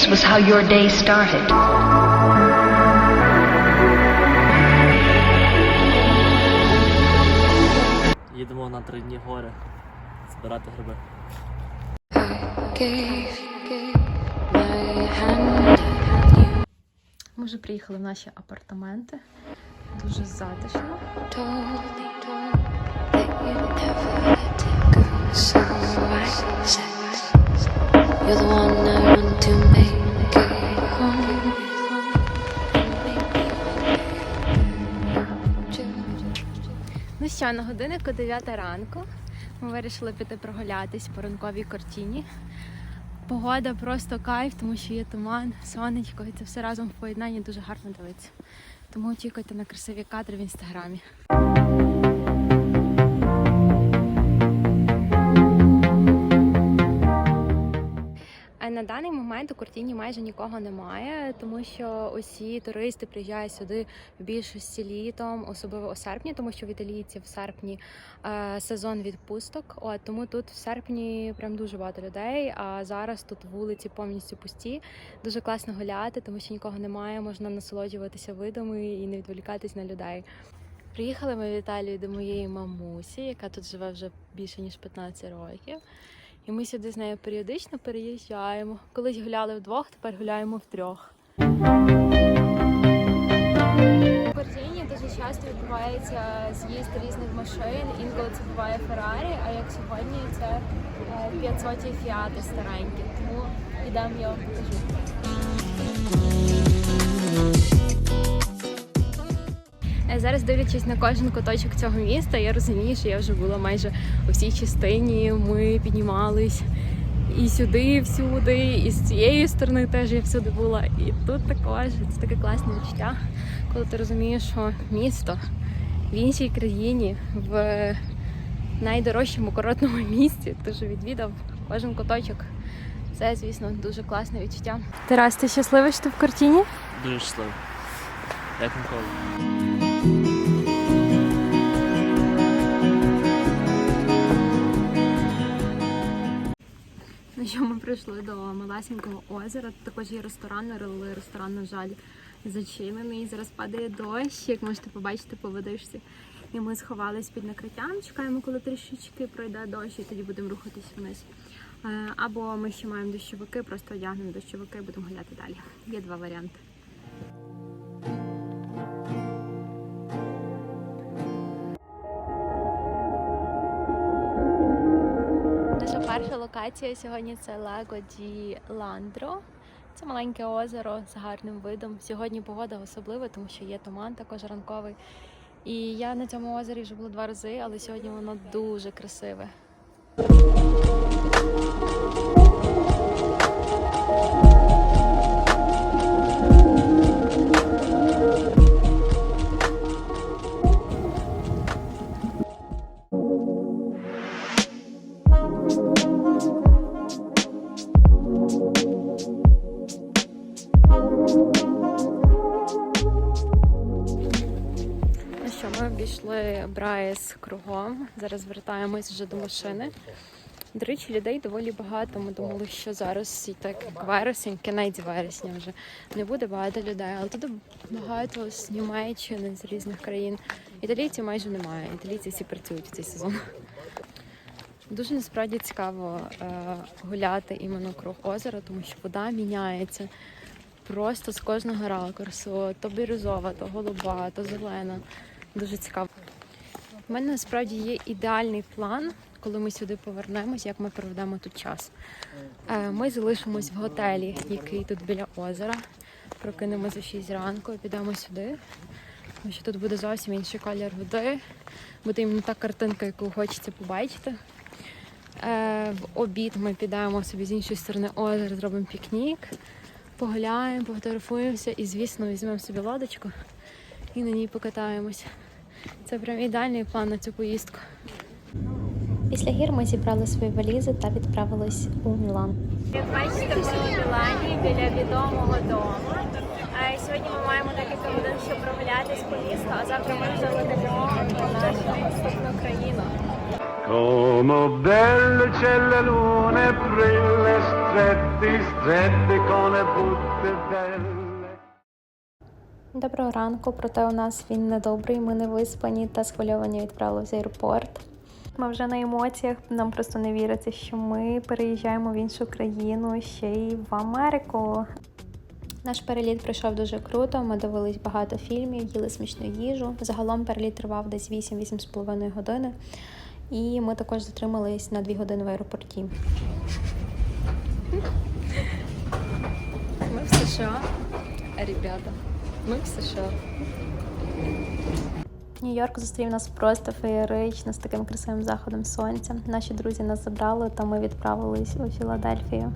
This was how your day started. Їдемо на три дні гори збирати гриби. Ми вже приїхали в наші апартаменти. Дуже затишно. Що, на годиннику 9 ранку. Ми вирішили піти прогулятись по ранковій картині. Погода просто кайф, тому що є туман, сонечко, і це все разом в поєднанні дуже гарно дивиться. Тому очікуйте на красиві кадри в інстаграмі. На даний у Кортіні майже нікого немає, тому що усі туристи приїжджають сюди в більшості літом, особливо у серпні, тому що в італійців в серпні е, сезон відпусток. От тому тут в серпні прям дуже багато людей. А зараз тут вулиці повністю пусті. Дуже класно гуляти, тому що нікого немає. Можна насолоджуватися видами і не відволікатись на людей. Приїхали ми в Італію до моєї мамусі, яка тут живе вже більше ніж 15 років. І ми сюди з нею періодично переїжджаємо. Колись гуляли вдвох, тепер гуляємо втрьох. В Кортіні дуже часто відбувається з'їзд різних машин. Інколи це буває Феррарі, а як сьогодні це 500 фіати старенькі. Тому йдемо я вам покажу. Зараз дивлячись на кожен куточок цього міста, я розумію, що я вже була майже у всій частині. Ми піднімались і сюди, і всюди, і з цієї сторони теж я всюди була. І тут також це таке класне відчуття, коли ти розумієш, що місто в іншій країні, в найдорожчому курортному місці, ти вже відвідав кожен куточок. Це, звісно, дуже класне відчуття. Тарас, ти щасливий, що ти в картині? Дуже щасливий. Як ніколи. Що ми прийшли до малесенького озера. Тут також є ресторан, але ресторан, на жаль, зачинений. Зараз падає дощ, як можете побачити по водичці. І ми сховались під накриттям, чекаємо, коли трішечки пройде дощ, і тоді будемо рухатись вниз. Е, Або ми ще маємо дощовики, просто одягнемо дощовики і будемо гуляти далі. Є два варіанти. Перша локація сьогодні це Лего ді Ландро. Це маленьке озеро з гарним видом. Сьогодні погода особлива, тому що є туман також ранковий. І я на цьому озері вже була два рази, але сьогодні воно дуже красиве. Брайс кругом. Зараз вертаємось вже до машини. До речі, людей доволі багато. Ми думали, що зараз і так як вересень, кінець вересня вже не буде багато людей, але тут багато з Німеччини, з різних країн. Італійців майже немає. Італійці всі працюють в цей сезон. Дуже насправді цікаво е, гуляти іменно круг озера, тому що вода міняється просто з кожного ракурсу. То бірюзова, то голуба, то зелена. Дуже цікаво. У мене насправді є ідеальний план, коли ми сюди повернемось, як ми проведемо тут час. Е, Ми залишимось в готелі, який тут біля озера. Прокинемось за 6 ранку і підемо сюди. Тому що тут буде зовсім інший колір води. Буде іменно та картинка, яку хочеться побачити. Е, В обід ми підемо собі з іншої сторони озера, зробимо пікнік, погуляємо, пофотографуємося і, звісно, візьмемо собі лодочку і на ній покатаємось. Це прям ідеальний план на цю поїздку. Після гір ми зібрали свої валізи та відправились у Мілан. Як бачите, ми у Мілані біля відомого дому. А Сьогодні ми маємо декілька годин, щоб прогулятись по місту, а завтра ми вже летимо в нашу наступну країну. Come belle cellulone brille stretti, stretti con le butte belle. Доброго ранку, проте у нас він недобрий, ми не виспані та схвильовані відправилися в аеропорт. Ми вже на емоціях, нам просто не віриться, що ми переїжджаємо в іншу країну, ще й в Америку. Наш переліт пройшов дуже круто. Ми дивились багато фільмів, їли смачну їжу. Загалом переліт тривав десь 8-8,5 години. І ми також затримались на 2 години в аеропорті. Ми в США, ребята. Ми в США. Нью-Йорк зустрів нас просто феєрично з таким красивим заходом сонця. Наші друзі нас забрали, та ми відправились у Філадельфію.